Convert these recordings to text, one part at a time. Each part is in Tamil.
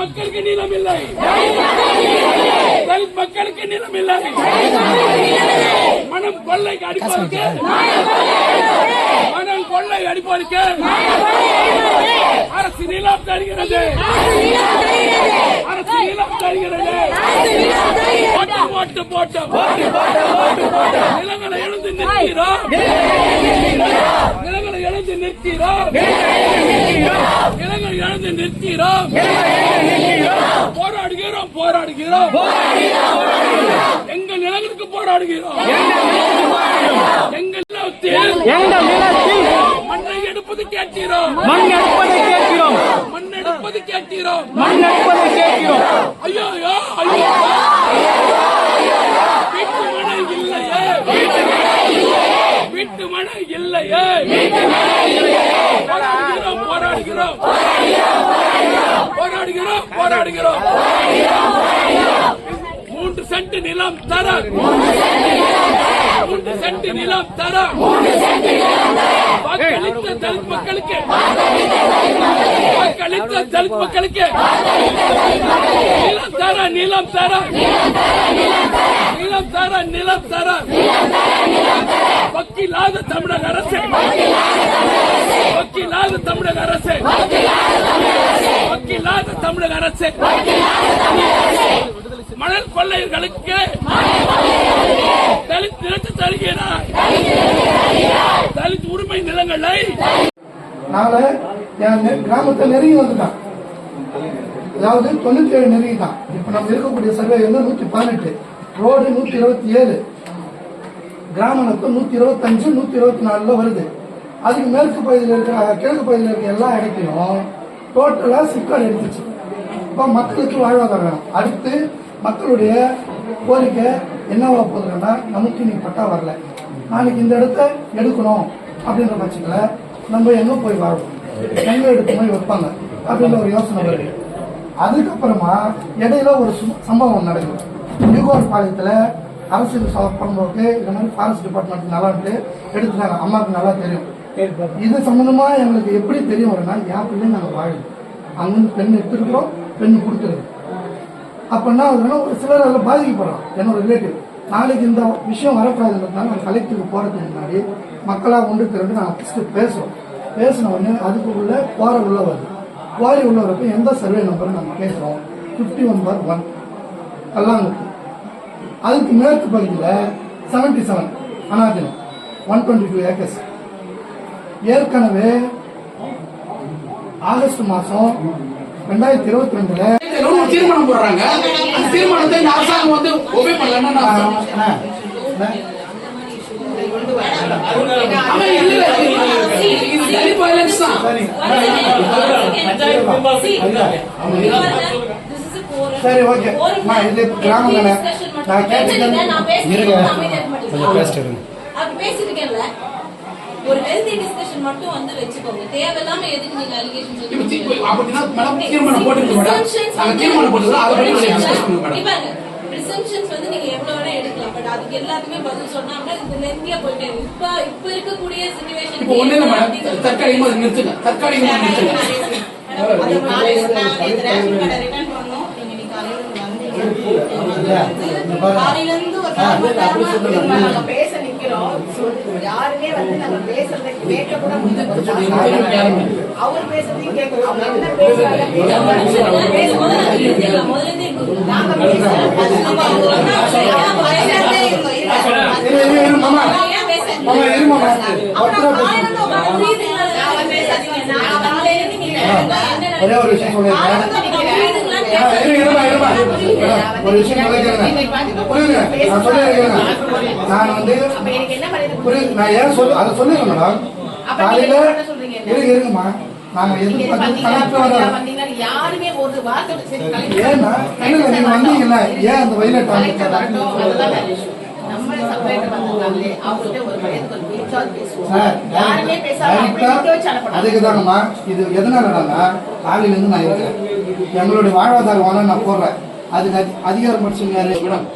மக்களுக்கு நிலம் இல்லை. தலித் மக்களுக்கு நிலம் இல்லை. மனம் கொள்ளை அடிப்பதற்கு மனம் கொள்ளை அடிப்பதற்கு அரசு நிலம் தருகிறது. அரசு நிலம் தருகிறது போட்டு போட்டு போட்டு நிலங்களை எழுந்து நிற்கிறோம் நிலங்களை எழுந்து நிற்கிறோம் நிலங்களை எழுந்து நிற்கிறோம் போராடுகிறோம் போராடுகிறோம். எங்கள் நிலங்களுக்கு போராடுகிறோம். எங்கள் நிலத்தில் மண்ணை எடுப்பது கேட்கிறோம். மண் எடுப்பதை எடுப்பது கேட்கிறோம். மண் எடுப்பதை கேட்கிறோம். ஐயோ ஐயோ ஐயோ வீட்டு மனை இல்லையே. வீட்டு மனை இல்லையே. போராடுகிறோம் போராடுகிறோம். போராடுகிறோம் போராடுகிறோம். மூன்று சென்ட் நிலம் தர. மூன்று சென்ட் நிலம் தர. வாக்களித்த தலித் மக்களுக்கு வாக்களித்த தலித் மக்களுக்கு நிலம் தர நிலம் தர நிலம் தர நிலம் தர வக்கீலாத தமிழக அரசு வக்கீலாத தமிழக அரசு வக்கில்லாத தமிழக அரசு. மணல் கொள்ளையர்களுக்கு தலித் நிலத்து தருகிறார். தலித் உரிமை நிலங்களை நாளை என் கிராமத்தை நெருங்கி வந்துட்டான். அதாவது தொண்ணூத்தி ஏழு நெருங்கிட்டான் இப்ப நம்ம இருக்கக்கூடிய சர்வே வந்து நூத்தி பதினெட்டு. ரோடு நூத்தி இருபத்தி ஏழு கிராமத்துக்கு நூத்தி இருபத்தஞ்சு நூத்தி இருபத்தி நாலுல வருது. அதுக்கு மேற்கு பகுதியில் இருக்கிற கிழக்கு பகுதியில் இருக்கிற எல்லா இடத்தையும் டோட்டலா சிக்கல் எடுத்துச்சு இப்போ மக்களுக்கு வாழ்வாதாரம். வேணும் அடுத்து மக்களுடைய கோரிக்கை என்னவா போகுதுன்னா நமக்கு நீ பட்டா வரல. நாளைக்கு இந்த இடத்த எடுக்கணும் அப்படின்ற பட்சத்தில் நம்ம எங்க போய் வாழணும் எங்க எடுத்து போய் வைப்பாங்க? அப்படின்ற ஒரு யோசனை வருது. அதுக்கப்புறமா இடையில ஒரு சம்பவம் நடக்குது. யுகோர் பாளையத்தில் அரசியல் பண்ணும்போது இந்த மாதிரி ஃபாரஸ்ட் டிபார்ட்மெண்ட் நல்லான்ட்டு எடுத்துட்டாங்க. அம்மாவுக்கு நல்லா தெரியும். இது சம்பந்தமா எங்களுக்கு எப்படி தெரியும் வரும்னா என் பிள்ளை நாங்கள் வாழுது அங்கிருந்து பெண் எடுத்துருக்கிறோம் பெண் கொடுத்துருது. அப்படின்னா என்ன ஒரு சிலர் அதில் பாதிக்கப்படுறோம் என்னோட ரிலேட்டிவ் நாளைக்கு இந்த விஷயம் வரக்கூடாதுன்றதுனால நாங்கள் கலெக்டருக்கு போகிறதுக்கு முன்னாடி மக்களாக ஒன்று திரண்டு நாங்கள் ஃபஸ்ட்டு பேசுகிறோம் பேசின உடனே அதுக்கு உள்ள போற உள்ள வருது. குவாரி உள்ளவருக்கு எந்த சர்வே நம்பரும் நம்ம பேசுறோம் fifty one bar one Kallanguthu. அதுக்கு மேற்கு பகுதியில் செவன்டி செவன் அனாதினம் ஒன் டுவெண்ட்டி டூ ஏக்கர்ஸ் ஏற்கனவே ஆகஸ்ட் மாதம் ரெண்டாயிரத்தி இருபத்தி ரெண்டுல தீர்மானம் போடுறாங்க அந்த தீர்மானத்தை இந்த அரசாங்கம் வந்து ஒபே பண்ணலன்னா நான் சரி ஓகே அம்மா இது கிராமம் தானே நான் கேட்டுக்கிறேன் பேசிட்டு இருக்கேன்ல ஒரு ஹெல்தி மட்டும் வந்து வச்சுக்கோங்க. தேவையில்லாம எதுக்கு நீங்க அலிகேஷன் ப்ரிசம்ஷன்ஸ் வந்து நீங்க எவ்வளவு வேணா எடுக்கலாம். பட் அதுக்கு எல்லாத்துக்குமே பதில் சொன்னாங்க இது லெந்தியா போயிட்டே. இப்ப இப்ப இருக்கக்கூடிய சிச்சுவேஷன் இப்போ ஒண்ணு இல்ல மேடம். தற்காலிகமா அதை நிறுத்துங்க தற்காலிகமா நிறுத்துங்க காலையில இருந்து ஒரு பேச யாருமே வந்து நம்ம பேசுறதை கேட்க கூட அவர் பேசுறதையும் கேட்கணும் அவங்க என்ன பேசுறாங்க ஒரே ஒரு விஷயம் சொல்லிடுறேன். ஒரு விஷயம் நான் சொல்லிருக்கேன் நான் வந்து புரியுது நான் ஏன் சொல்லு அதை சொல்லுங்க மேடம் காலையில இருங்க இருங்கம்மா நாங்க ஒரு ஏன்னா நீங்க வந்தீங்கல்ல ஏன் அந்த வயலட் அதுக்கு தாங்கம்மா இது எதனாலடான்னா காலையில இருந்து நான் இருக்கேன். எங்களுடைய வாழ்வாதாரம் வாங்க நான் போடுறேன். அதுக்கு அதி- அதிகாரம் படிச்சவங்க யாரு? மேடம்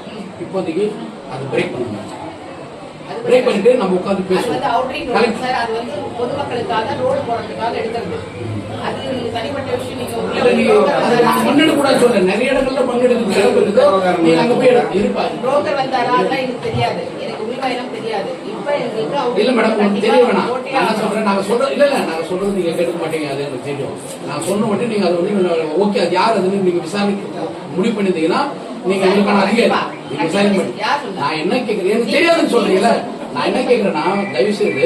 இப்போதைக்கு அது பிரேக் பண்ணுங்க. பிரேக் பண்ணிட்டு நம்ம உட்காந்து பேசுவோம். சார். அது வந்து பொதுமக்களுக்காக ரோடு போடுறதுக்காக எடுக்கிறது. அது தனிப்பட்ட விஷயம். நீங்க சொல்றேன் நிறைய இடங்கள்ல இருக்குது நீங்க அங்க போய் எடு- இருப்பா. புரோக்கர் வந்தாரா? அதெல்லாம் எனக்கு தெரியாது. எனக்கு இல்ல மேடம் உங்களுக்கு தெரிய வேணாம். நான். சொல்றேன்? நாங்க சொல்றது இல்ல இல்ல நாங்க சொல்றது நீங்க கேட்க மாட்டீங்க. அது எனக்கு தெரியும். நான் சொன்ன மட்டும் நீங்க அது வந்து ஓகே அது யார் அதுன்னு நீங்க விசாரிக்க முடிவு பண்ணிருந்தீங்கன்னா நீங்க உங்களுக்கான அதிகாரி. நீங்க விசாரிக்க மாட்டீங்க. நான் என்ன கேக்குறேன்? எனக்கு தெரியாதுன்னு சொல்றீங்கல்ல. நான் என்ன கேக்குறேன்னா தயவு செய்து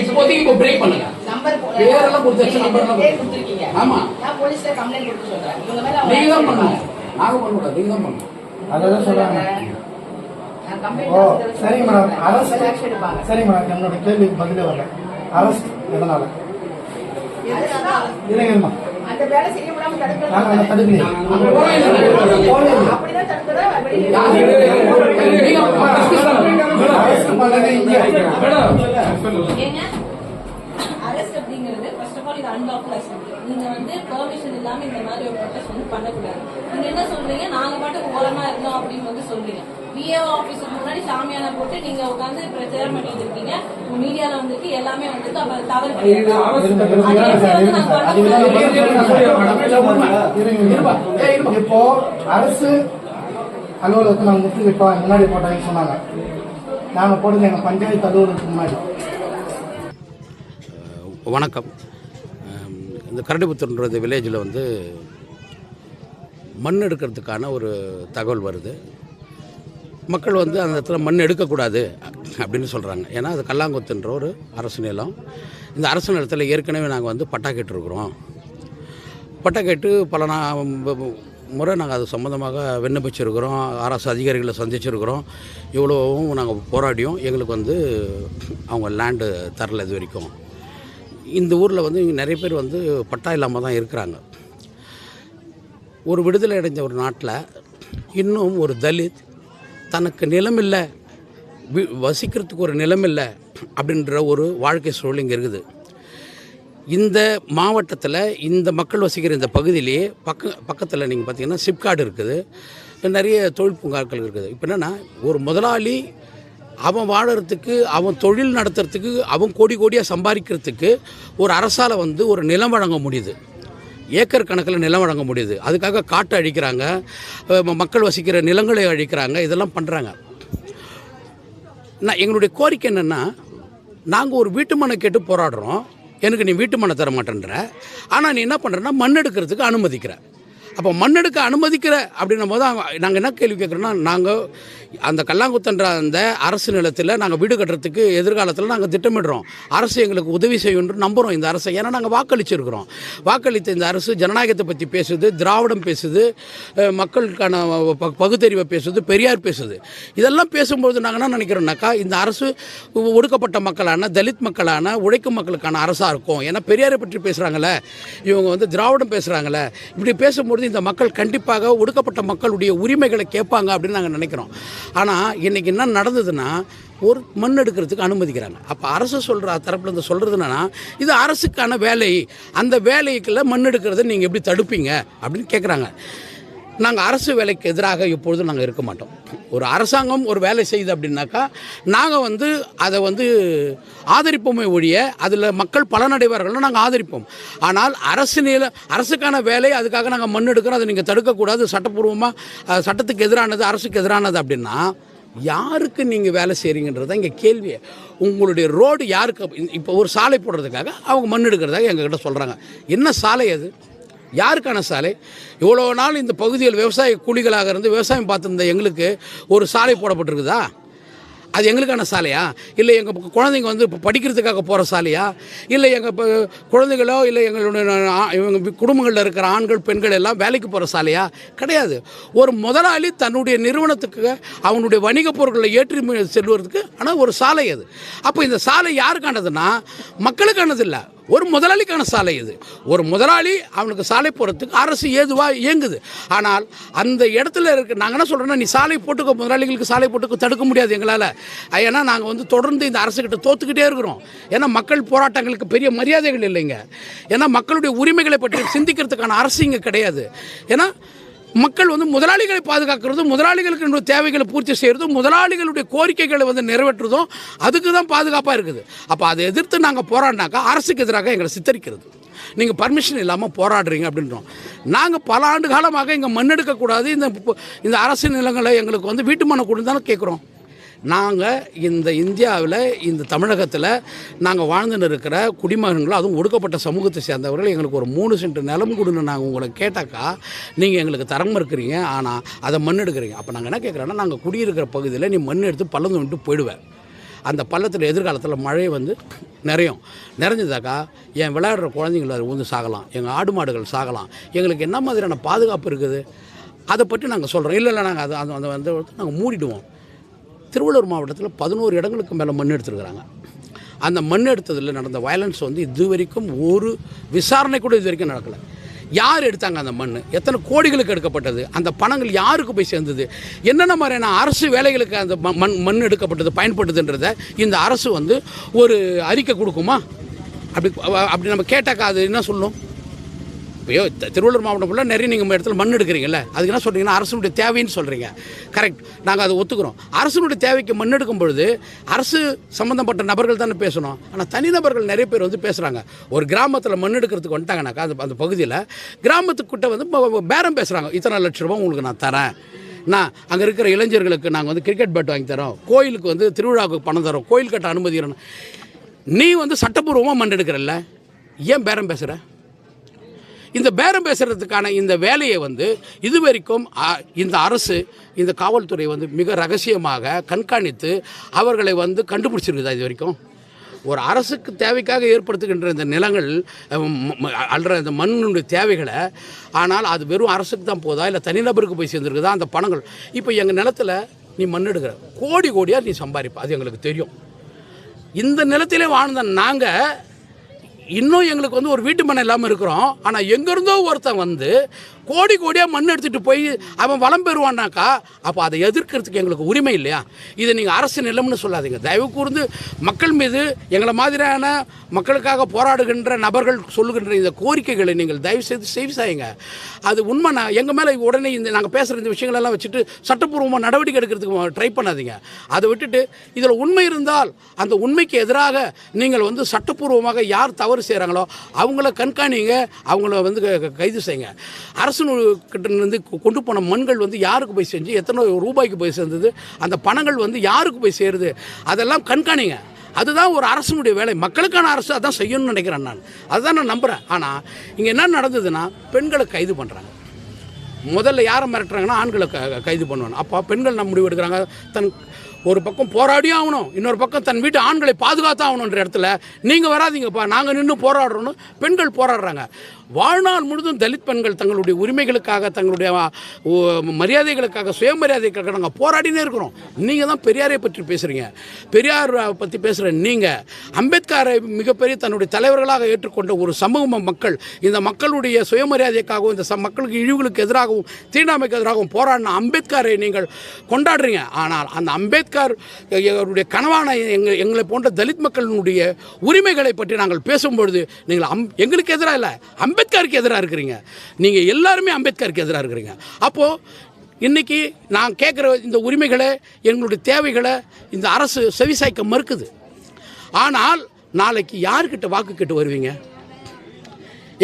இப்போதைக்கு இப்போ பிரேக் பண்ணுங்க. நம்பர் பேரெல்லாம் கொடுத்தாச்சு, நீங்க நம்பர்லாம் பேர் கொடுத்திருக்கீங்க. ஆமா. நீங்க தான் பண்ணணும். நாங்க பண்ண கூடாது நீங்க தான் பண்ணணும். அதான் சொல்றாங்க. ஓ சரிங்க. மேடம். அரசு. சரிங்க மேடம். என்னோட கேள்விக்கு பதிலே வரல. அரசு எதனால? இருங்கம்மா அரெஸ்ட் அப்படிங்கிறது ஃபர்ஸ்ட் ஆஃப் ஆல் இது அன்லாஃபுல் அசம்பிளி நீங்க வந்து பெர்மிஷன் இல்லாம இந்த மாதிரி ஒரு ப்ரொடெஸ்ட் வந்து பண்ணக்கூடாது. நீங்க என்ன சொல்றீங்க? நாங்க பாட்டுக்கு ஓரமா இருந்தோம் அப்படின்னு வந்து சொல்றீங்க. பிஏஓ ஆபீஸுக்கு முன்னாடி சாமியான போட்டு நீங்க உட்காந்து பிரச்சாரம் பண்ணிட்டு இருக்கீங்க மீடியால வந்துட்டு எல்லாமே வந்துட்டு அப்ப தவறு? இப்போ அரசு அலுவலகத்தில் நாங்கள் முற்றுகைப்போம் முன்னாடி போட்டாங்கன்னு சொன்னாங்க. நாங்கள் போட்டது எங்கள் பஞ்சாயத்து அலுவலகத்துக்கு முன்னாடி. வணக்கம். இந்த கரடிபுத்தூர்ன்றது வில்லேஜில் வந்து மண் எடுக்கிறதுக்கான ஒரு தகவல் வருது. மக்கள் வந்து அந்த இடத்துல மண் எடுக்கக்கூடாது அப்படின்னு சொல்கிறாங்க ஏன்னா அது கல்லாங்குத்துன்ற ஒரு அரசு நிலம். இந்த அரசு நிலத்தில் ஏற்கனவே நாங்கள் வந்து பட்டா கேட்டுருக்குறோம். பட்டா கேட்டு பல நான் முறை நாங்கள் அது சம்மந்தமாக விண்ணப்பிச்சிருக்கிறோம். அரசு அதிகாரிகளை சந்திச்சிருக்கிறோம். இவ்வளோவும் நாங்கள் போராடியும் எங்களுக்கு வந்து அவங்க லேண்டு தரல இது வரைக்கும். இந்த ஊரில் வந்து நிறைய பேர் வந்து பட்டா இல்லாமல் தான் இருக்கிறாங்க. ஒரு விடுதலை அடைஞ்ச ஒரு நாட்டில் இன்னும் ஒரு தலித் தனக்கு நிலம் இல்லை வசிக்கிறதுக்கு ஒரு நிலம் இல்லை அப்படின்ற ஒரு வாழ்க்கை சூழல் இங்கே இருக்குது. இந்த மாவட்டத்தில் இந்த மக்கள் வசிக்கிற இந்த பகுதியிலேயே பக்க பக்கத்தில் நீங்கள் பார்த்தீங்கன்னா சிப்காடு இருக்குது. நிறைய தொழில் பூங்காக்கள் இருக்குது. இப்போ என்னென்னா ஒரு முதலாளி அவன் வாழறதுக்கு அவன் தொழில் நடத்துறதுக்கு அவன் கோடி கோடியாக சம்பாதிக்கிறதுக்கு ஒரு அரசால் வந்து ஒரு நிலம் வழங்க முடியுது. ஏக்கர் கணக்கில் நிலம் வழங்க முடியுது. அதுக்காக காட்டை அழிக்கிறாங்க மக்கள் வசிக்கிற நிலங்களை அழிக்கிறாங்க இதெல்லாம் பண்ணுறாங்க நான் எங்களுடைய கோரிக்கை என்னென்னா நாங்கள் ஒரு வீட்டு மனை கேட்டு போராடுறோம். எனக்கு நீ வீட்டு மனை தர மாட்டேன்ற ஆனால் நீ என்ன பண்ணுறன்னா மண் எடுக்கிறதுக்கு அனுமதிக்கிற. அப்போ மண்ணெடுக்க அனுமதிக்கிற அப்படின்னும் போது நாங்கள் என்ன கேள்வி கேட்குறோன்னா நாங்கள் அந்த கல்லாங்குத்தன்ற அந்த அரசு நிலத்தில் நாங்கள் வீடு கட்டுறதுக்கு எதிர்காலத்தில் நாங்கள் திட்டமிடுறோம். அரசு எங்களுக்கு உதவி செய்யும்னு நம்புகிறோம் இந்த அரசை. ஏன்னா நாங்கள் வாக்களிச்சிருக்கிறோம். வாக்களித்த இந்த அரசு ஜனநாயகத்தை பற்றி பேசுது திராவிடம் பேசுது மக்களுக்கான ப- பகுத்தறிவை பேசுது பெரியார் பேசுது. இதெல்லாம் பேசும்போது நாங்கள் என்ன நினைக்கிறோம்னாக்கா இந்த அரசு ஒடுக்கப்பட்ட மக்களான தலித் மக்களான உழைக்கும் மக்களுக்கான அரசாக இருக்கும். ஏன்னா பெரியாரை பற்றி பேசுகிறாங்களே இவங்க வந்து திராவிடம் பேசுகிறாங்களே இப்படி பேசும்பொழுது இந்த மக்கள் கண்டிப்பாக ஒடுக்கப்பட்ட மக்களுடைய உரிமைகளை கேட்பாங்க அப்படின்னு நாங்கள் நினைக்கிறோம். ஆனால் இன்றைக்கி என்ன நடந்ததுன்னா ஒரு மண் எடுக்கிறதுக்கு அனுமதிக்கிறாங்க. அப்போ அரசு சொல்கிற தரப்பில் இருந்து சொல்கிறது என்னன்னா இது அரசுக்கான வேலை. அந்த வேலைக்குள்ள மண் எடுக்கிறத நீங்கள் எப்படி தடுப்பீங்க அப்படின்னு கேட்குறாங்க நாங்கள் அரசு வேலைக்கு எதிராக எப்பொழுதும் நாங்கள் இருக்க மாட்டோம். ஒரு அரசாங்கம் ஒரு வேலை செய்யுது அப்படின்னாக்கா நாங்கள் வந்து அதை வந்து ஆதரிப்போமே ஒழிய அதில் மக்கள் பலனடைவார்கள் நாங்கள் ஆதரிப்போம். ஆனால் அரசு நில அரசுக்கான வேலை அதுக்காக நாங்கள் மண் எடுக்கிறோம் அதை நீங்கள் தடுக்கக்கூடாது சட்டப்பூர்வமாக சட்டத்துக்கு எதிரானது அரசுக்கு எதிரானது அப்படின்னா யாருக்கு நீங்கள் வேலை செய்கிறீங்கன்றது தான் இங்கே கேள்வியை உங்களுடைய ரோடு யாருக்கு இப்போ ஒரு சாலை போடுறதுக்காக அவங்க மண் எடுக்கிறதாக எங்ககிட்ட சொல்கிறாங்க என்ன சாலை அது? யாருக்கான சாலை? இவ்வளோ நாள் இந்த பகுதியில் விவசாய கூலிகளாக இருந்து விவசாயம் பார்த்துருந்த எங்களுக்கு ஒரு சாலை போடப்பட்டிருக்குதா? அது எங்களுக்கான சாலையா? இல்லை எங்கள் குழந்தைங்க வந்து இப்போ படிக்கிறதுக்காக போகிற சாலையா? இல்லை எங்கள் இப்போ குழந்தைகளோ இல்லை எங்களுடைய இவங்க குடும்பங்களில் இருக்கிற ஆண்கள் பெண்கள் எல்லாம் வேலைக்கு போகிற சாலையா? கிடையாது. ஒரு முதலாளி தன்னுடைய நிறுவனத்துக்கு அவனுடைய வணிகப் பொருட்களை ஏற்றி செல்வதற்கு ஆனால் ஒரு சாலை அது. அப்போ இந்த சாலை யாருக்கானதுன்னா மக்களுக்கானது இல்லை. ஒரு முதலாளிக்கான சாலை இது. ஒரு முதலாளி அவனுக்கு சாலை போகிறதுக்கு அரசு ஏதுவாக இயங்குது. ஆனால் அந்த இடத்துல இருக்க நாங்கள் என்ன சொல்கிறோன்னா நீ சாலை போட்டுக்க முதலாளிகளுக்கு சாலை போட்டுக்க தடுக்க முடியாது எங்களால். ஏன்னா நாங்கள் வந்து தொடர்ந்து இந்த அரசுக்கிட்ட தோத்துக்கிட்டே இருக்கிறோம். ஏன்னா மக்கள் போராட்டங்களுக்கு பெரிய மரியாதைகள் இல்லைங்க. ஏன்னா மக்களுடைய உரிமைகளை பற்றி சிந்திக்கிறதுக்கான அரசு இங்கே கிடையாது. ஏன்னா மக்கள் வந்து முதலாளிகளை பாதுகாக்கிறதும் முதலாளிகளுக்கு தேவைகளை பூர்த்தி செய்கிறதும் முதலாளிகளுடைய கோரிக்கைகளை வந்து நிறைவேற்றுறதும் அதுக்கு தான் பாதுகாப்பாக இருக்குது. அப்போ அதை எதிர்த்து நாங்கள் போராடினாக்கா அரசுக்கு எதிராக எங்களை சித்தரிக்கிறது. நீங்கள் பர்மிஷன் இல்லாமல் போராடுறீங்க அப்படின்றோம். நாங்கள் பல ஆண்டு காலமாக இங்கே மண் எடுக்கக்கூடாது. இந்த இந்த அரசு நிலங்களை எங்களுக்கு வந்து வீட்டு மனை கொடுத்தாலும் கேட்குறோம் நாங்கள் இந்த இந்தியாவில் இந்த தமிழகத்தில் நாங்கள் வாழ்ந்துன்னு இருக்கிற குடிமகன்கள் அதுவும் ஒடுக்கப்பட்ட சமூகத்தை சேர்ந்தவர்கள் எங்களுக்கு ஒரு மூணு சென்ட் நிலம் கொடுன்னு நாங்கள் உங்களை கேட்டாக்கா நீங்கள் எங்களுக்கு தரம் இருக்கிறீங்க ஆனால் அதை மண் எடுக்கிறீங்க அப்போ நாங்கள் என்ன கேட்குறோன்னா நாங்கள் குடியிருக்கிற பகுதியில் நீ மண் எடுத்து பள்ளம் விட்டு போயிடுவேன் அந்த பள்ளத்தில் எதிர்காலத்தில் மழை வந்து நிறையும். நிறைஞ்சதாக்கா என் விளையாடுற குழந்தைங்கள அது வந்து சாகலாம். எங்கள் ஆடு மாடுகள் சாகலாம். எங்களுக்கு என்ன மாதிரியான பாதுகாப்பு இருக்குது? அதை பற்றி நாங்கள் சொல்கிறோம் இல்லை இல்லை நாங்கள் அது அந்த அந்த வந்து நாங்கள் மூடிடுவோம். திருவள்ளூர் மாவட்டத்தில் பதினோரு இடங்களுக்கு மேலே மண் எடுத்துருக்குறாங்க. அந்த மண் எடுத்ததில் நடந்த வயலன்ஸ் வந்து இது வரைக்கும் ஒரு விசாரணை கூட இது வரைக்கும் நடக்கலை. யார் எடுத்தாங்க அந்த மண் எத்தனை கோடிகளுக்கு எடுக்கப்பட்டது? அந்த பணங்கள் யாருக்கு போய் சேர்ந்தது? என்னென்ன மாதிரியான அரசு வேலைகளுக்கு அந்த ம- மண் மண் எடுக்கப்பட்டது பயன்படுதுன்றத இந்த அரசு வந்து ஒரு அறிக்கை கொடுக்குமா? அப்படி அப்படி நம்ம கேட்டாக்கா அது என்ன சொல்லும் இப்போயோ திருவள்ளூர் மாவட்டம் ஃபுல்லாக நிறைய நீங்கள் இடத்துல மண் எடுக்கிறீங்கல்ல. அதுக்கு என்ன சொல்கிறீங்கன்னா அரசனுடைய தேவைன்னு சொல்கிறீங்க கரெக்ட் நாங்கள் அதை ஒத்துக்கிறோம். அரசனுடைய தேவைக்கு மண் எடுக்கும் பொழுது அரசு சம்மந்தப்பட்ட நபர்கள் தானே பேசணும். ஆனால் தனிநபர்கள் நிறைய பேர் வந்து பேசுகிறாங்க ஒரு கிராமத்தில் மண் எடுக்கிறதுக்கு வந்துட்டாங்கனாக்கா அந்த அந்த பகுதியில் கிராமத்துக்கிட்ட வந்து பேரம் பேசுகிறாங்க இத்தனை லட்ச ரூபா உங்களுக்கு நான் தரேன். நான் அங்கே இருக்கிற இளைஞர்களுக்கு நாங்கள் வந்து கிரிக்கெட் பேட் வாங்கி தரோம். கோயிலுக்கு வந்து திருவிழாவுக்கு பணம் தரோம். கோயில் கட்ட அனுமதி நீ வந்து சட்டப்பூர்வமாக மண் எடுக்கிறல்ல? ஏன் பேரம் பேசுகிற இந்த பேரம் பேசுறதுக்கான இந்த வேலையை வந்து இது வரைக்கும் இந்த அரசு இந்த காவல்துறை வந்து மிக ரகசியமாக கண்காணித்து அவர்களை வந்து கண்டுபிடிச்சிருக்குதா இது வரைக்கும் ஒரு அரசுக்கு தேவைக்காக ஏற்படுத்துகின்ற இந்த நிலங்கள் அல்ற இந்த மண்ணுடைய தேவைகளை ஆனால் அது வெறும் அரசுக்கு தான் போதா? இல்லை தனிநபருக்கு போய் சேர்ந்துருக்குதா? அந்த பணங்கள். இப்போ எங்கள் நிலத்தில் நீ மண் எடுக்கிற. கோடி கோடியாக நீ சம்பாதிப்ப அது எங்களுக்கு தெரியும். இந்த நிலத்திலே வாழ்ந்த நாங்கள் இன்னும் எங்களுக்கு வந்து ஒரு வீட்டு மனை இல்லாமல் இருக்கிறோம். ஆனால் எங்கேருந்தோ ஒருத்தன் வந்து கோடி கோடியாக மண் எடுத்துகிட்டு போய் அவன் வளம் பெறுவான்னாக்கா அப்போ அதை எதிர்க்கிறதுக்கு எங்களுக்கு உரிமை இல்லையா? இதை நீங்கள் அரசு நிலம்னு சொல்லாதீங்க. தயவு கூர்ந்து மக்கள் மீது எங்களை மாதிரியான மக்களுக்காக போராடுகின்ற நபர்கள் சொல்லுகின்ற இந்த கோரிக்கைகளை நீங்கள் தயவு செய்து செவிசாயங்க அது உண்மை. நான் எங்கள் மேலே உடனே இந்த நாங்கள் பேசுகிற இந்த விஷயங்களெல்லாம் வச்சுட்டு சட்டப்பூர்வமாக நடவடிக்கை எடுக்கிறதுக்கு ட்ரை பண்ணாதீங்க. அதை விட்டுட்டு இதில் உண்மை இருந்தால் அந்த உண்மைக்கு எதிராக நீங்கள் வந்து சட்டப்பூர்வமாக யார் தவறு செய்கிறாங்களோ அவங்கள கண்காணிங்க அவங்கள வந்து க- கைது செய்யுங்க அரசு கிட்ட இருந்து கொ- கொண்டு போன மண்கள் வந்து யாருக்கு போய் செஞ்சு எத்தனை ரூபாய்க்கு போய் சேர்ந்தது அந்த பணங்கள் வந்து யாருக்கு போய் சேருது அதெல்லாம் கண்காணிங்க. அதுதான் ஒரு அரசனுடைய வேலை. மக்களுக்கான அரசு அதான் செய்யணும்னு நினைக்கிறேன் நான். அதுதான் நான் நம்புகிறேன் ஆனால் இங்கே என்ன நடந்ததுன்னா பெண்களை கைது பண்ணுறாங்க முதல்ல யாரை மிரட்டுறாங்கன்னா ஆண்களை க கைது பண்ணுவாங்க அப்போ பெண்கள் நம்ம முடிவு எடுக்கிறாங்க. தன் ஒரு பக்கம் போராடியும் ஆகணும் இன்னொரு பக்கம் தன் வீட்டு ஆண்களை பாதுகாத்தான் ஆகணுன்ற இடத்துல நீங்கள் வராதீங்கப்பா. நாங்கள் நின்று போராடுறோன்னு பெண்கள் போராடுறாங்க. வாழ்நாள் முழுதும் தலித் பெண்கள் தங்களுடைய உரிமைகளுக்காக தங்களுடைய மரியாதைகளுக்காக சுயமரியாதைக்காக நாங்கள் போராடினே இருக்கிறோம். நீங்கள் தான் பெரியாரை பற்றி பேசுகிறீங்க பெரியார் பற்றி பேசுகிற நீங்கள் அம்பேத்கரை மிகப்பெரிய தன்னுடைய தலைவர்களாக ஏற்றுக்கொண்ட ஒரு சமூக மக்கள் இந்த மக்களுடைய சுயமரியாதைக்காகவும் இந்த ச மக்களுக்கு இழிவுகளுக்கு எதிராகவும் தீண்டாமைக்கு எதிராகவும் போராடின அம்பேத்கரை நீங்கள் கொண்டாடுறீங்க. ஆனால் அந்த அம்பேத்கர் அவருடைய கனவான எங்கள் எங்களை போன்ற தலித் மக்களினுடைய உரிமைகளை பற்றி நாங்கள் பேசும்பொழுது நீங்கள் அம் எங்களுக்கு எதிராக இல்லை அம்பேத்கருக்கு எதிராக இருக்கிறீங்க. நீங்கள் எல்லாருமே அம்பேத்கருக்கு எதிராக இருக்கிறீங்க. அப்போது இன்னைக்கு நான் கேட்குற இந்த உரிமைகளை எங்களுடைய தேவைகளை இந்த அரசு செவிசாய்க்க மறுக்குது. ஆனால் நாளைக்கு யார்கிட்ட வாக்கு கேட்டு வருவீங்க?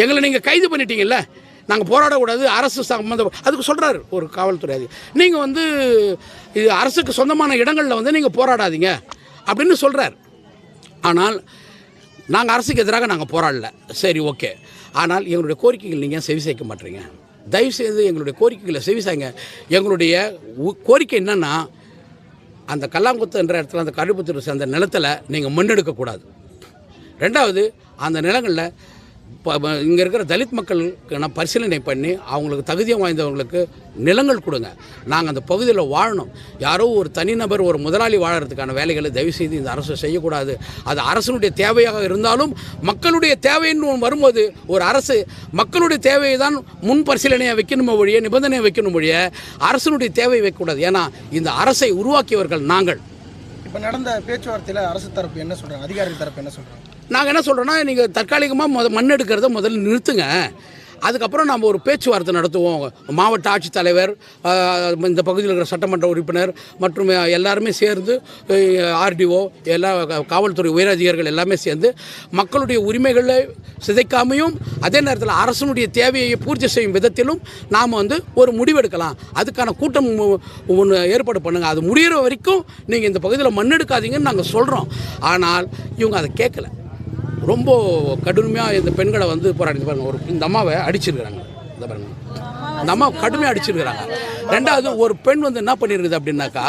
எங்களை நீங்கள் கைது பண்ணிட்டீங்கல்ல? நாங்கள் போராடக்கூடாது அரசு சம்மந்த அதுக்கு சொல்கிறாரு ஒரு காவல்துறை அது நீங்கள் வந்து இது அரசுக்கு சொந்தமான இடங்களில் வந்து நீங்கள் போராடாதீங்க அப்படின்னு சொல்கிறார் ஆனால் நாங்கள் அரசுக்கு எதிராக நாங்கள் போராடல. சரி ஓகே. ஆனால் எங்களுடைய கோரிக்கைகள் நீங்கள் செவி சேர்க்க மாட்டீங்க? தயவுசெய்து எங்களுடைய கோரிக்கைகளை செவி சாய்ங்க. எங்களுடைய உ- கோரிக்கை என்னென்னா அந்த கல்லாங்குத்து என்ற இடத்துல அந்த கருப்புத்தூர் சேர்ந்த நிலத்தில் நீங்கள் மண்ணெடுக்கக்கூடாது. ரெண்டாவது அந்த நிலங்களில் இங்கே இருக்கிற தலித் மக்களுக்கு நான் பரிசீலனை பண்ணி அவங்களுக்கு தகுதியம் வாய்ந்தவங்களுக்கு நிலங்கள் கொடுங்க. நாங்கள் அந்த பகுதியில் வாழணும். யாரோ ஒரு தனிநபர் ஒரு முதலாளி வாழறதுக்கான வேலைகளை தயவு செய்து இந்த அரசு செய்யக்கூடாது. அது அரசனுடைய தேவையாக இருந்தாலும் மக்களுடைய தேவைன்னு வரும்போது ஒரு அரசு மக்களுடைய தேவையை தான் முன் பரிசீலனையை வைக்கணும் ஒழிய நிபந்தனையை வைக்கணும் ஒழிய அரசனுடைய தேவையை வைக்கக்கூடாது. ஏன்னா இந்த அரசை உருவாக்கியவர்கள் நாங்கள். இப்போ நடந்த பேச்சுவார்த்தையில் அரசு தரப்பு என்ன சொல்கிறாங்க அதிகாரிகள் தரப்பு என்ன சொல்கிறாங்க நாங்கள் என்ன சொல்கிறோன்னா நீங்கள் தற்காலிகமாக முத மண் எடுக்கிறத முதல்ல நிறுத்துங்க. அதுக்கப்புறம் நம்ம ஒரு பேச்சுவார்த்தை நடத்துவோம். மாவட்ட ஆட்சித்தலைவர் இந்த பகுதியில் இருக்கிற சட்டமன்ற உறுப்பினர் மற்றும் எல்லாருமே சேர்ந்து ஆர்டிஓ எல்லா காவல்துறை உயரதிகாரிகள் எல்லாமே சேர்ந்து மக்களுடைய உரிமைகளை சிதைக்காமையும் அதே நேரத்தில் அரசனுடைய தேவையை பூர்த்தி செய்யும் விதத்திலும் நாம் வந்து ஒரு முடிவெடுக்கலாம். அதுக்கான கூட்டம் ஒன்று ஏற்பாடு பண்ணுங்கள் அது முடிகிற வரைக்கும் நீங்கள் இந்த பகுதியில் மண்ணெடுக்காதீங்கன்னு நாங்கள் சொல்கிறோம் ஆனால் இவங்க அதை கேட்கல ரொம்ப கடுமையாக இந்த பெண்களை வந்து போராடி பாருங்கள் ஒரு இந்த அம்மாவை அடிச்சிருக்கிறாங்க. இந்த பாருங்க. இந்த அம்மா கடுமையாக அடிச்சிருக்கிறாங்க. ரெண்டாவது ஒரு பெண் வந்து என்ன பண்ணியிருக்குது அப்படின்னாக்கா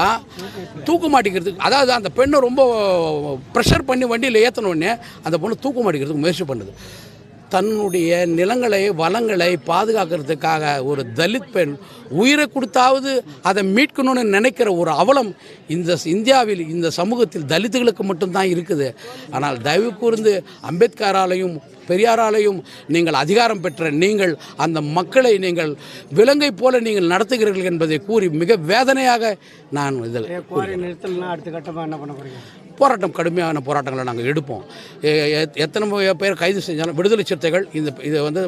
தூக்கு மாட்டிக்கிறதுக்கு அதாவது அந்த பெண்ணை ரொம்ப ப்ரெஷர் பண்ணி வண்டியில் ஏற்றின உடனே அந்த பொண்ணு தூக்கு மாட்டிக்கிறதுக்கு முயற்சி பண்ணுது. தன்னுடைய நிலங்களை வளங்களை பாதுகாக்கிறதுக்காக ஒரு தலித் பெண் உயிரை கொடுத்தாவது அதை மீட்கணும்னு நினைக்கிற ஒரு அவலம் இந்த இந்தியாவில் இந்த சமூகத்தில் தலித்துகளுக்கு மட்டும்தான் இருக்குது. ஆனால் தயவு கூர்ந்து அம்பேத்கராலையும் பெரியாராலையும் நீங்கள் அதிகாரம் பெற்ற நீங்கள் அந்த மக்களை நீங்கள் விலங்கை போல நீங்கள் நடத்துகிறீர்கள் என்பதை கூறி மிக வேதனையாக நான் இதில் அடுத்த கட்டமாக என்ன பண்ண போறீங்க? போராட்டம் கடுமையான போராட்டங்களை நாங்கள் எடுப்போம். எத்தனை பேர் கைது செஞ்சாலும் விடுதலை சிறுத்தைகள் இந்த இதை வந்து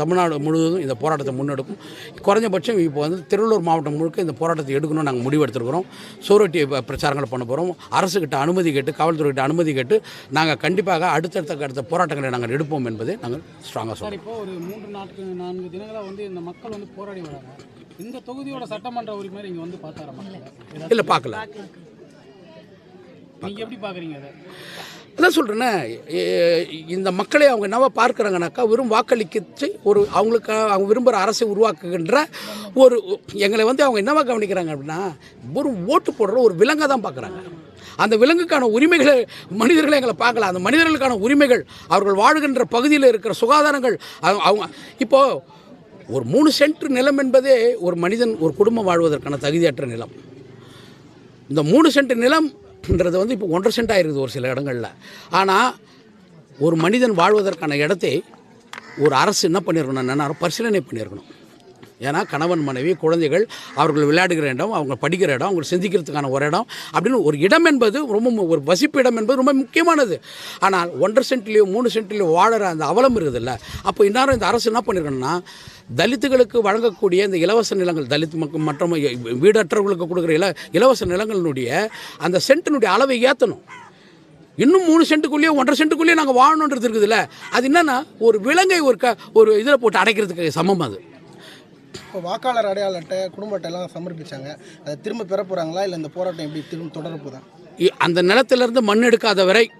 தமிழ்நாடு முழுவதும் இந்த போராட்டத்தை முன்னெடுக்கும். குறைஞ்சபட்சம் இப்போ வந்து திருவள்ளூர் மாவட்டம் முழுக்க இந்த போராட்டத்தை எடுக்கணும்னு நாங்கள் முடிவெடுத்திருக்கிறோம். சூரட்டி பிரச்சாரங்கள் பண்ண போகிறோம் அரசுக்கிட்ட அனுமதி கேட்டு காவல்துறைகிட்ட அனுமதி கேட்டு நாங்கள் கண்டிப்பாக அடுத்தடுத்த அடுத்த போராட்டங்களை நாங்கள் எடுப்போம் என்பதை நாங்கள் ஸ்ட்ராங்காக சொல்கிறோம் இப்போ ஒரு மூன்று நாட்கு நான்கு தினங்களா வந்து இந்த மக்கள் வந்து போராடி வராங்க. இந்த தொகுதியோட சட்டமன்ற உறுப்பினர் இங்க வந்து பார்த்தாரா? மக்கள் இல்லை பார்க்கல. எப்படி பார்க்குறீங்க அதை? அதான் சொல்கிறேன்னே இந்த மக்களை அவங்க என்னவா பார்க்குறாங்கனாக்கா வெறும் வாக்களிச்சு ஒரு அவங்களுக்கு அவங்க விரும்புகிற அரசை உருவாக்குகின்ற ஒரு எங்களை வந்து அவங்க என்னவா கவனிக்கிறாங்க அப்படின்னா வெறும் ஓட்டு போடுற ஒரு விலங்கை தான் பார்க்குறாங்க அந்த விலங்குக்கான உரிமைகளை மனிதர்களை எங்களை பார்க்கல. அந்த மனிதர்களுக்கான உரிமைகள் அவர்கள் வாழுகின்ற பகுதியில் இருக்கிற சுகாதாரங்கள் அவங்க- அவங்க இப்போது ஒரு மூணு சென்ட் நிலம் என்பதே ஒரு மனிதன் ஒரு குடும்பம் வாழ்வதற்கான தகுதியற்ற நிலம். இந்த மூணு சென்ட் நிலம்ன்றது வந்து இப்போ ஒன்றரை சென்ட் ஆயிருக்குது ஒரு சில இடங்களில். ஆனால் ஒரு மனிதன் வாழ்வதற்கான இடத்தை ஒரு அரசு என்ன பண்ணியிருக்கணும் என்னன்னா பரிசீலனை பண்ணியிருக்கணும் ஏன்னா கணவன் மனைவி குழந்தைகள் அவர்கள் விளையாடுகிற இடம் அவங்க படிக்கிற இடம் அவங்க சிந்திக்கிறதுக்கான ஒரு இடம். அப்படின்னு ஒரு இடம் என்பது ரொம்ப மு- ஒரு வசிப்பு இடம் என்பது ரொம்ப முக்கியமானது. ஆனால் ஒன்றரை சென்ட்லேயோ மூணு சென்ட்லேயோ வாழற அந்த அவலம் இருக்குதுல்ல. அப்போ இந்நேரம் இந்த அரசு என்ன பண்ணியிருக்கணும்னா தலித்துகளுக்கு வழங்கக்கூடிய இந்த இலவச நிலங்கள் தலித் மக்கள் மற்றும் வீடற்றவர்களுக்கு கொடுக்குற இல இலவச நிலங்களினுடைய அந்த சென்ட்டினுடைய அளவை ஏற்றணும் இன்னும் மூணு சென்ட்டுக்குள்ளேயே ஒன்றரை சென்ட்டுக்குள்ளேயே நாங்கள் வாழணுன்றது இருக்குதுல்ல. அது என்னென்னா ஒரு விலங்கை ஒரு க ஒரு இதில் போட்டு அடைக்கிறதுக்கு சமம் அது. இப்போ வாக்காளர் அடையாள அட்டை குடும்ப சமர்ப்பிச்சாங்க. அதை திரும்ப பெற போகிறாங்களா இல்லை இந்த போராட்டம் எப்படி திரும்ப இ- அந்த நிலத்திலிருந்து மண் எடுக்காத வரை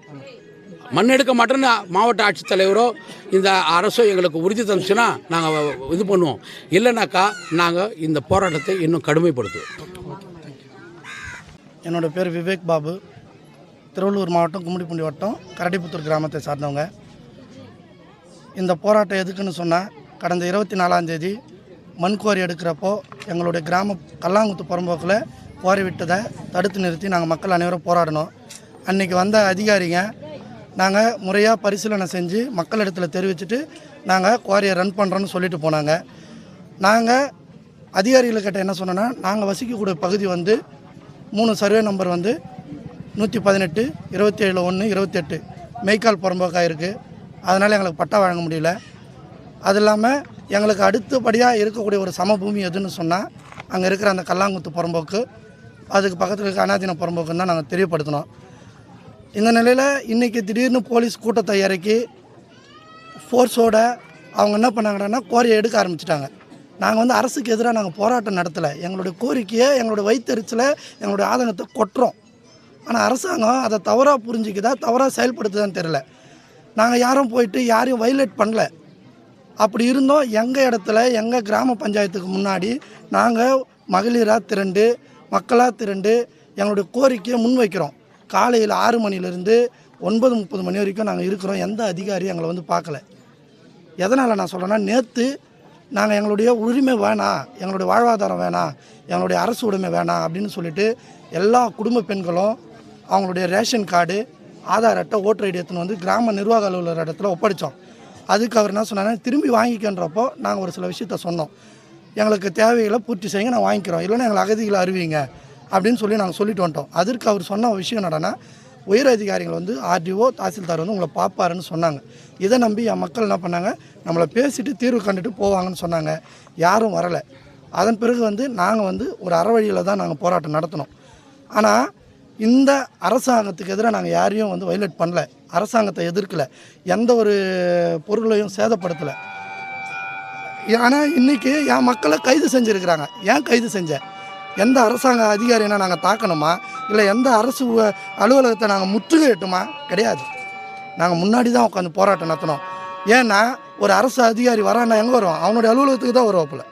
மண் எடுக்க மாட்டேன்னு மாவட்ட ஆட்சித்தலைவரோ இந்த அரசோ எங்களுக்கு உறுதி தந்துச்சுன்னா நாங்கள் இது பண்ணுவோம். இல்லைனாக்கா நாங்கள் இந்த போராட்டத்தை இன்னும் கடுமைப்படுத்துவோம். என்னோட பேர் விவேக் பாபு. திருவள்ளூர் மாவட்டம் கும்மிடிப்பூண்டி வட்டம் கரடிப்புத்தூர் கிராமத்தை சார்ந்தவங்க. இந்த போராட்டம் எதுக்குன்னு சொன்னால் கடந்த இருபத்தி நாலாம் தேதி மண்குவாரி எடுக்கிறப்போ எங்களுடைய கிராம கல்லாங்குத்து புறம்போக்கில் குவாரி விட்டதை தடுத்து நிறுத்தி நாங்கள் மக்கள் அனைவரும் போராடினோம் அன்றைக்கி வந்த அதிகாரிங்க நாங்கள் முறையாக பரிசீலனை செஞ்சு மக்கள் இடத்துல தெரிவிச்சுட்டு நாங்கள் குவாரியை ரன் பண்ணுறோன்னு சொல்லிட்டு போனாங்க. நாங்கள் அதிகாரிகள்கிட்ட என்ன சொன்னோன்னா நாங்கள் வசிக்கக்கூடிய பகுதி வந்து மூணு சர்வே நம்பர் வந்து நூற்றி பதினெட்டு இருபத்தி ஏழு ஒன்று இருபத்தெட்டு. மெய்க்கால் புறம்போக்காக இருக்குது அதனால் எங்களுக்கு பட்டா வழங்க முடியல. அது இல்லாமல் எங்களுக்கு அடுத்தபடியாக இருக்கக்கூடிய ஒரு சமபூமி எதுன்னு சொன்னால் அங்கே இருக்கிற அந்த கல்லாங்குத்து புறம்போக்கு அதுக்கு பக்கத்தில் இருக்க அனாதீன புறம்போக்குன்னு தான் நாங்கள் தெரியப்படுத்தினோம். இந்த நிலையில் இன்றைக்கி திடீர்னு போலீஸ் கூட்டத்தை இறக்கி ஃபோர்ஸோட அவங்க என்ன பண்ணாங்கன்னா கோரியை எடுக்க ஆரம்பிச்சிட்டாங்க. நாங்கள் வந்து அரசுக்கு எதிராக நாங்கள் போராட்டம் நடத்தலை. எங்களுடைய கோரிக்கையை எங்களுடைய வயிற்றுச்சலை எங்களுடைய ஆதங்கத்தை கொட்டுறோம். ஆனால் அரசாங்கம் அதை தவறாக புரிஞ்சிக்குதா தவறாக செயல்படுத்துதான்னு தெரில நாங்கள் யாரும் போயிட்டு யாரையும் வைலேட் பண்ணல. அப்படி இருந்தோம். எங்கள் இடத்துல எங்கள் கிராம பஞ்சாயத்துக்கு முன்னாடி நாங்கள் மகளிராக திரண்டு மக்களாக திரண்டு எங்களுடைய கோரிக்கையை முன்வைக்கிறோம். காலையில் ஆறு மணிலேருந்து ஒன்பது முப்பது மணி வரைக்கும் நாங்கள் இருக்கிறோம். எந்த அதிகாரியும் எங்களை வந்து பார்க்கல. எதனால் நான் சொல்கிறேன்னா நேற்று நாங்கள் எங்களுடைய உரிமை வேணாம் எங்களுடைய வாழ்வாதாரம் வேணாம் எங்களுடைய அரசு உடைமை வேணாம் அப்படின்னு சொல்லிட்டு எல்லா குடும்ப பெண்களும் அவங்களுடைய ரேஷன் கார்டு ஆதார் அட்டை ஓட்டர் ஐடி எடுத்துன்னு வந்து கிராம நிர்வாக அலுவலர் இடத்துல ஒப்படைச்சோம். அதுக்கு அவர் என்ன சொன்னாங்கன்னா திரும்பி வாங்கிக்கன்றப்போ நாங்கள் ஒரு சில விஷயத்த சொன்னோம். எங்களுக்கு தேவைகளை பூர்த்தி செய்யுங்க நான் வாங்கிக்கிறோம். இல்லைன்னா எங்களை அகதிகளை அறிவிங்க அப்படின்னு சொல்லி நாங்கள் சொல்லிட்டு வந்துட்டோம். அதற்கு அவர் சொன்ன விஷயம் என்னடனா உயர் அதிகாரிகள் வந்து ஆர்டிஓ தாசில்தார் வந்து உங்களை பார்ப்பாருன்னு சொன்னாங்க. இதை நம்பி என் மக்கள் என்ன பண்ணாங்க நம்மளை பேசிட்டு தீர்வு கண்டுட்டு போவாங்கன்னு சொன்னாங்க. யாரும் வரலை. அதன் பிறகு வந்து நாங்கள் வந்து ஒரு அறவழியில் தான் நாங்கள் போராட்டம் நடத்தினோம். ஆனால் இந்த அரசாங்கத்துக்கு எதிராக நாங்கள் யாரையும் வந்து வயலேட் பண்ணல. அரசாங்கத்தை எதிர்க்கலை. எந்த ஒரு பொருளையும் சேதப்படுத்தலை. ஆனால் இன்றைக்கி என் மக்களை கைது செஞ்சுருக்கிறாங்க. ஏன் கைது செஞ்சேன் எந்த அரசாங்க அதிகாரினா நாங்கள் தாக்கணுமா? இல்லை எந்த அரசு அலுவலகத்தை நாங்கள் முற்றுகையிட்டுமா? கிடையாது. நாங்கள் முன்னாடி தான் உட்காந்து போராட்டம் நடத்தினோம். ஏன்னா ஒரு அரசு அதிகாரி வரான்னா எங்கே வருவான்? அவனுடைய அலுவலகத்துக்கு தான் வருவாப்புல.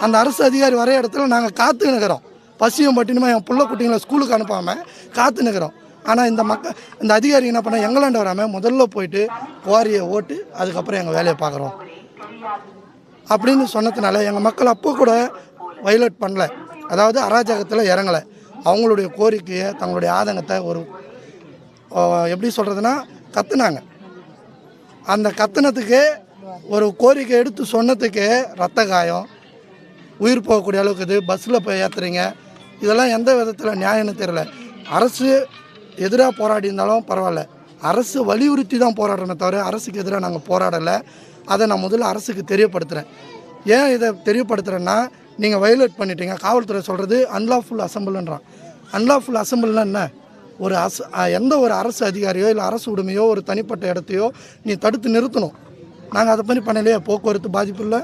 அந்த அரசு அதிகாரி வர இடத்துல நாங்கள் காத்து இருக்கிறோம். பசியும் பட்டினுமா என் பிள்ளை குட்டிங்களை ஸ்கூலுக்கு அனுப்பாமல் காத்து நிற்கிறோம் ஆனால் இந்த மக்கள் இந்த அதிகாரி என்ன பண்ண எங்களாண்ட வராமல் முதல்ல போயிட்டு குவாரியை ஓட்டு அதுக்கப்புறம் எங்கள் வேலையை பார்க்குறோம். அப்படின்னு சொன்னதுனால எங்கள் மக்கள் அப்போ கூட வயலட் பண்ணல. அதாவது அராஜகத்தில் இறங்கலை. அவங்களுடைய கோரிக்கையை தங்களுடைய ஆதங்கத்தை ஒரு எப்படி சொல்கிறதுனா கத்துனாங்க. அந்த கத்துனதுக்கு ஒரு கோரிக்கை எடுத்து சொன்னதுக்கு ரத்த காயம். உயிர் போகக்கூடிய அளவுக்கு இது பஸ்ஸில் போய் ஏற்றுறீங்க இதெல்லாம் எந்த விதத்தில் நியாயம்னு தெரியல. அரசு எதிராக போராடி இருந்தாலும் பரவாயில்ல. அரசு வலியுறுத்தி தான் போராடுறோமே தவிர அரசுக்கு எதிராக நாங்கள் போராடலை. அதை நான் முதல்ல அரசுக்கு தெரியப்படுத்துகிறேன் ஏன் இதை தெரியப்படுத்துகிறேன்னா நீங்கள் வயலேட் பண்ணிட்டீங்க. காவல்துறை சொல்கிறது அன்லாஃபுல் அசம்பிள்ன்றான் அன்லாஃபுல் அசம்பிள்னா என்ன? ஒரு அஸ் எந்த ஒரு அரசு அதிகாரியோ இல்லை அரசு உடைமையோ ஒரு தனிப்பட்ட இடத்தையோ நீ தடுத்து நிறுத்தணும். நாங்கள் அதை பண்ணி பண்ணலையே போக்குவரத்து பாதிப்பு இல்லை.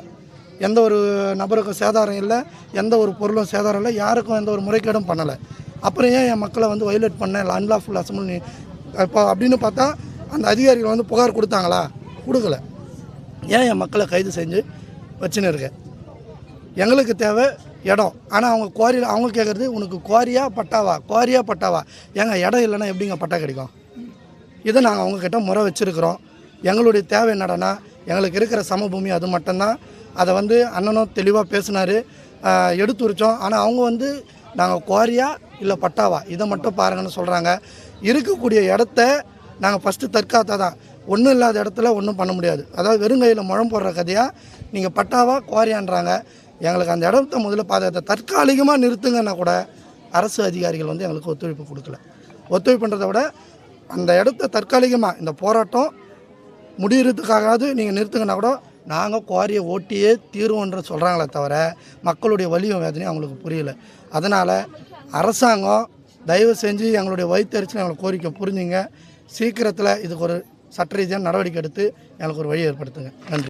எந்த ஒரு நபருக்கும் சேதாரம் இல்லை எந்த ஒரு பொருளும் சேதாரம் இல்லை யாருக்கும் எந்த ஒரு முறைகேடும் பண்ணலை. அப்புறம் ஏன் என் மக்களை வந்து வயலேட் பண்ண இல்லை அன்லாஃபுல் அசம்பிள் இப்போ அப்படின்னு பார்த்தா அந்த அதிகாரிகள் வந்து புகார் கொடுத்தாங்களா? கொடுக்கல. ஏன் என் மக்களை கைது செஞ்சு வச்சுன்னு இருக்கேன்? எங்களுக்கு தேவை இடம். ஆனால் அவங்க குவாரியில் அவங்க கேட்குறது உனக்கு குவாரியா பட்டாவா? குவாரியா பட்டாவா? ஏங்க இடம் இல்லைன்னா எப்படிங்க பட்டா கிடைக்கும்? இதை நாங்கள் அவங்கக்கிட்ட முறை வச்சுருக்குறோம். எங்களுடைய தேவை என்னடனா எங்களுக்கு இருக்கிற சமபூமி அது மட்டும்தான். அதை வந்து அண்ணனும் தெளிவாக பேசினார். எடுத்து உரித்தோம் ஆனால் அவங்க வந்து நாங்கள் குவாரியா இல்லை பட்டாவா? இதை மட்டும் பாருங்கன்னு சொல்கிறாங்க இருக்கக்கூடிய இடத்த நாங்கள் ஃபஸ்ட்டு தற்காத்தா தான் ஒன்றும் இல்லாத இடத்துல ஒன்றும் பண்ண முடியாது. அதாவது வெறுங்கையில் முழம் போடுற கதையாக நீங்கள் பட்டாவா குவாரியான்றாங்க. எங்களுக்கு அந்த இடத்த முதல்ல பாதுகாத்த தற்காலிகமாக நிறுத்துங்கன்னா கூட அரசு அதிகாரிகள் வந்து எங்களுக்கு ஒத்துழைப்பு கொடுக்கல. ஒத்துழைப்புன்றதை விட அந்த இடத்த தற்காலிகமாக இந்த போராட்டம் முடியறதுக்காகாவது நீங்கள் நிறுத்துங்கன்னா கூட நாங்கள் குவாரியை ஓட்டியே தீர்வோன்ற சொல்கிறாங்களே தவிர மக்களுடைய வலியும் வேதனையும் அவங்களுக்கு புரியல. அதனால் அரசாங்கம் தயவு செஞ்சு எங்களுடைய வயிற்றுச்சல் எங்களுக்கு கோரிக்கை புரிஞ்சுங்க. சீக்கிரத்தில் இதுக்கு ஒரு சட்ட ரீதியான நடவடிக்கை எடுத்து எங்களுக்கு ஒரு வழி ஏற்படுத்துங்க. நன்றி.